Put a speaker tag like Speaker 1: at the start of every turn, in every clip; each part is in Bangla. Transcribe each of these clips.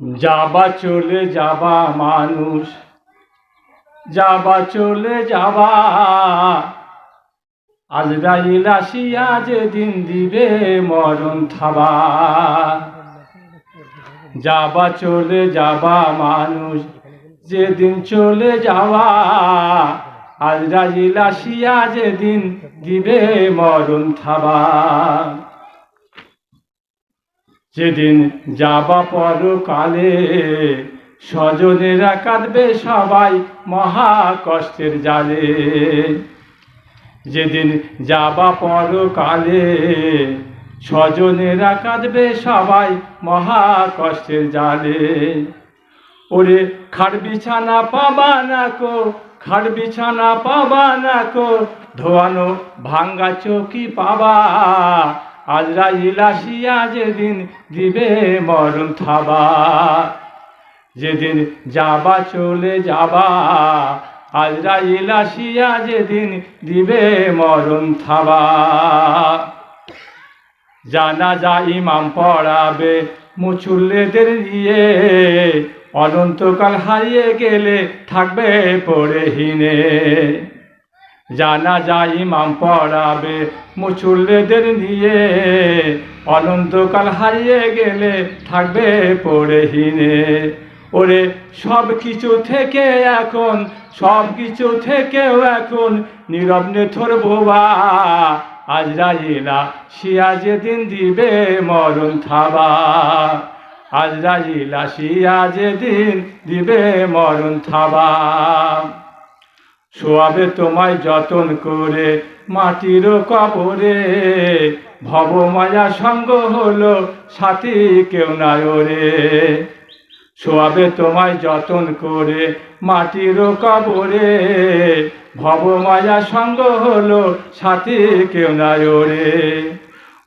Speaker 1: যাবা চলে যাবা মানুষ, যাবা চলে যাবা। আজরাইল আসিয়া যেদিন দিবে মরণ থাবা। যাবা চলে যাবা মানুষ, যেদিন চলে যাওয়া আজরাইল আসিয়া যেদিন দিবে মরণ থাবা। যেদিন যাবা পর পরকালে, স্বজনেরা কাঁদবে সবাই মহা কষ্টের জালে। যেদিন যাবা পর পরকালে, স্বজনেরা কাঁদবে সবাই মহা কষ্টের জালে। ওরে খাট বিছানা পাবা না কো খাট বিছানা পাবা না কো, ধোয়ানো ভাঙ্গা চৌকি পাবা। আজরাইল আসিয়া যেদিন দিবে মরণ থাবা, যেদিন যাবা চলে যাবা আজরাইল আসিয়া যেদিন দিবে মরণ থাবা। জানা যা ইমাম পড়াবে মুচুল্লেদের নিয়ে, অনন্তকাল হারিয়ে গেলে থাকবে পড়ে হিনে। জানা যা ইমাম পড়াবে মুচুল্লেদের নিয়ে। অনন্তকাল হারিয়ে গেলে থাকবে পড়ে হিনে। ওরে, সব কিছু থেকে এখন, সব কিছু থেকেও এখন নীরব নেথর বোবা। আজরাইলা শিয়া যেদিন দিবে মরণ থাবা। আজরাইলা শিয়া যেদিন দিবে মরণ থাবা। শোয়াবে তোমায় যতন করে, মাটির কবরে। ভব মায়া সঙ্গ হলো সাথী কেউ নাই ওরে। শোয়াবে তোমায় যতন করে, মাটির কবরে। ভব মায়া সঙ্গ হলো সাথী কেউ নাই ওরে।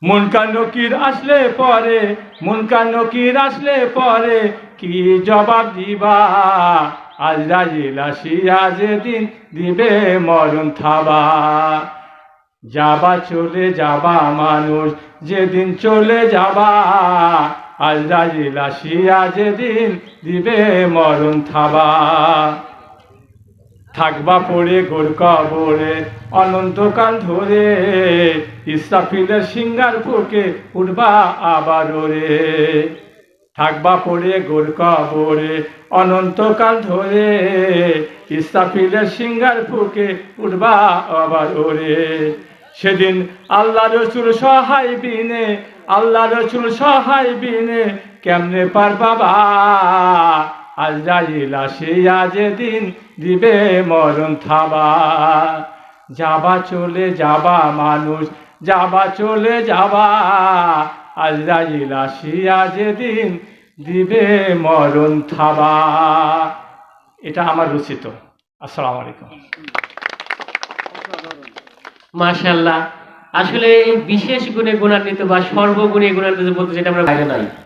Speaker 1: মুনকা নকির আসলে পরে মুনকা নকির আসলে পরে, কি জবাব দিবা? আজ আজরাইল আসিয়া যেদিন দিবে মরণ থাবা। যাবা চলে যাবা মানুষ, যেদিন চলে যাবা, আজ আজরাইল আসিয়া যেদিন দিবে মরণ থাবা। থাকবা পড়ে গোর কবরে, অনন্তকাল ধরে ইসরাফিলের সিঙ্গার ফুকে উঠবা আবার রে থাকবা পড়ে গোর কবরে, অনন্তকাল ধরে ইসরাফিলের সিঙ্গার ফুকে উঠবা আবার ওরে। সেদিন আল্লাহ রসুল সহায় বিনে, আল্লাহ রসুল সহায় বিনে, কেমনে পার বাবা আজরাইল আসিয়া যেদিন দিবে মরণ থাবা। যাবা চলে যাবা মানুষ, যাবা চলে যাবা। আজরাইল আসিয়া যেদিন দিবে মরণ থাবা। এটা আমার রচিত। আসসালামু আলাইকুম।
Speaker 2: মাশাল্লাহ আসলে বিশেষ গুণে গুণান্বিত বা সর্বগুণে গুণান্বিত বলতে যেটা আমরা বাইরে নাই।